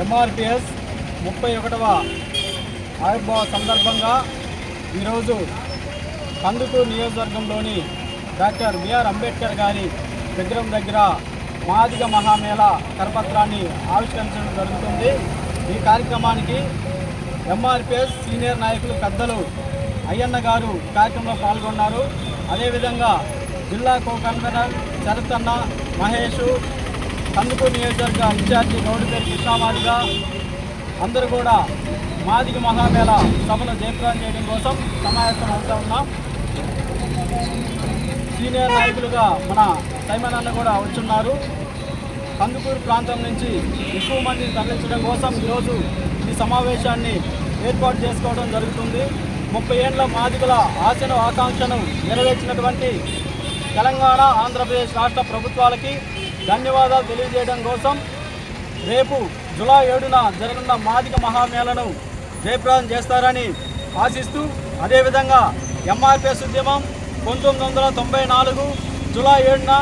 ఎంఆర్పిఎస్ ముప్పై ఒకటవ ఆవిర్భావ సందర్భంగా ఈరోజు కందుకూరు నియోజకవర్గంలోని డాక్టర్ బిఆర్ అంబేద్కర్ గారి విగ్రహం దగ్గర మాదిగ మహామేళ కరపత్రాన్ని ఆవిష్కరించడం జరుగుతుంది. ఈ కార్యక్రమానికి ఎంఆర్పిఎస్ సీనియర్ నాయకులు పెద్దలు అయ్యన్న గారు కార్యక్రమంలో పాల్గొన్నారు. అదేవిధంగా జిల్లా కో కన్వీనర్ మహేష్ కందుకూరు నియోజకవర్గ ఇన్ఛార్జి గౌడిపేరు కృష్ణామాదిగా అందరూ కూడా మాదిగ మహామేళ సభను జయప్రదం చేయడం కోసం సమావేశం అవుతా ఉన్నాం. సీనియర్ నాయకులుగా మన సైమన్ కూడా వచ్చున్నారు. కందుకూరు ప్రాంతం నుంచి ఎక్కువ మందిని తరలించడం కోసం ఈరోజు ఈ సమావేశాన్ని ఏర్పాటు చేసుకోవడం జరుగుతుంది. ముప్పై ఏళ్ళ మాదిగల ఆశను ఆకాంక్షను నెరవేర్చినటువంటి తెలంగాణ ఆంధ్రప్రదేశ్ రాష్ట్ర ప్రభుత్వాలకి ధన్యవాదాలు తెలియజేయడం కోసం రేపు జూలై ఏడున జరగనున్న మాదిక మహామేళను జయప్రదం చేస్తారని ఆశిస్తూ అదేవిధంగా ఎంఆర్పిఎస్ ఉద్యమం పంతొమ్మిది వందల తొంభై నాలుగు జూలై ఏడున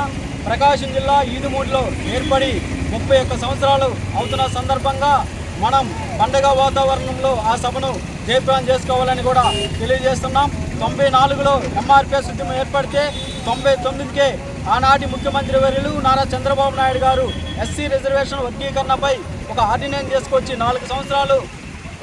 ప్రకాశం జిల్లా ఈదుమూడిలో ఏర్పడి ముప్పై ఒక్క సంవత్సరాలు అవుతున్న సందర్భంగా మనం పండగ వాతావరణంలో ఆ సభను జయప్రదం చేసుకోవాలని కూడా తెలియజేస్తున్నాం. తొంభై నాలుగులో ఎంఆర్పిఎస్ ఉద్యమం ఏర్పడితే తొంభై తొమ్మిదికే ఆనాటి ముఖ్యమంత్రి వర్యులు నారా చంద్రబాబు నాయుడు గారు ఎస్సీ రిజర్వేషన్ వర్గీకరణపై ఒక ఆర్డినెన్స్ తీసుకొచ్చి నాలుగు సంవత్సరాలు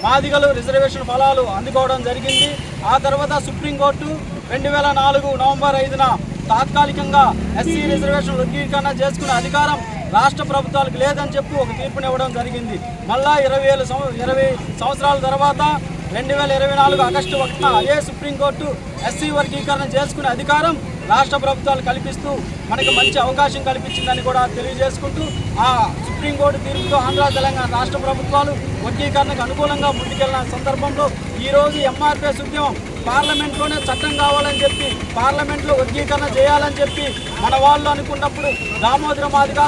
మాదిగలు రిజర్వేషన్ ఫలాలు అందుకోవడం జరిగింది. ఆ తర్వాత సుప్రీంకోర్టు రెండు వేల నాలుగు నవంబర్ ఐదున తాత్కాలికంగా ఎస్సీ రిజర్వేషన్ వర్గీకరణ చేసుకునే అధికారం రాష్ట్ర ప్రభుత్వాలకు లేదని చెప్పి ఒక తీర్పునివ్వడం జరిగింది. మళ్ళా ఇరవై ఏళ్ళు సంవ ఇరవై సంవత్సరాల తర్వాత రెండు వేల ఇరవై నాలుగు ఆగస్టు ఒకటిన అదే సుప్రీంకోర్టు ఎస్సీ వర్గీకరణ చేసుకునే అధికారం రాష్ట్ర ప్రభుత్వాలు కల్పిస్తూ మనకి మంచి అవకాశం కల్పించిందని కూడా తెలియజేసుకుంటూ ఆ సుప్రీంకోర్టు తీర్పుతో ఆంధ్ర తెలంగాణ రాష్ట్ర ప్రభుత్వాలు వర్గీకరణకు అనుకూలంగా ముందుకెళ్ళిన సందర్భంలో ఈరోజు ఎంఆర్పిఎస్ ఉద్యమం పార్లమెంట్లోనే చట్టం కావాలని చెప్పి పార్లమెంట్లో వర్గీకరణ చేయాలని చెప్పి మన వాళ్ళు అనుకున్నప్పుడు దామోదర మాదిగా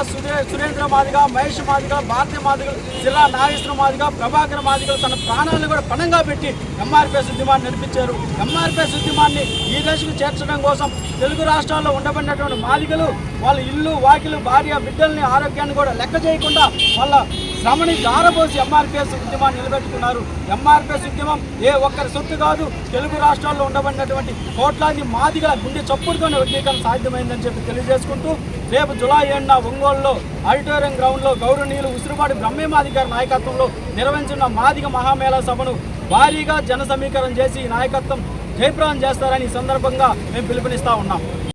సురేంద్ర మాదిగా మహేష్ మాదిగ భారతీయ మాదిగ జిల్లా నాగేశ్వర మాదిగ ప్రభాకర్ మాదిగలు తన ప్రాణాలను కూడా పణంగా పెట్టి ఎంఆర్పిఎస్ ఉద్యమాన్ని నడిపించారు. ఎంఆర్పిఎస్ ఉద్యమాన్ని ఈ దశకు చేర్చడం కోసం తెలుగు రాష్ట్రాల్లో ఉండబడినటువంటి మాదిగలు వాళ్ళ ఇల్లు వాకిలు భార్య బిడ్డల్ని ఆరోగ్యాన్ని కూడా లెక్క చేయకుండా వాళ్ళ శ్రమని దారబోసి ఎంఆర్పిఎస్ ఉద్యమాన్ని నిలబెట్టుకున్నారు. ఎంఆర్పిఎస్ ఉద్యమం ఏ ఒక్కరి సొత్తు కాదు తెలుగు రాష్ట్రాల్లో ఉండబడినటువంటి కోట్లాది మాదిగల గుండె చప్పుడుతోనే వర్గీకరణ సాధ్యమైందని చెప్పి తెలియజేసుకుంటూ రేపు జులై ఏడున ఒంగోలులో ఆడిటోరియం గ్రౌండ్లో గౌరవనీయులు ఉసిరిపాటి బ్రహ్మేమాది గారి నాయకత్వంలో నిర్వహించిన మాదిగ మహామేళా సభను భారీగా జన సమీకరణ చేసి ఈ నాయకత్వం జయప్రాణం చేస్తారని ఈ సందర్భంగా మేము పిలుపునిస్తా ఉన్నాం.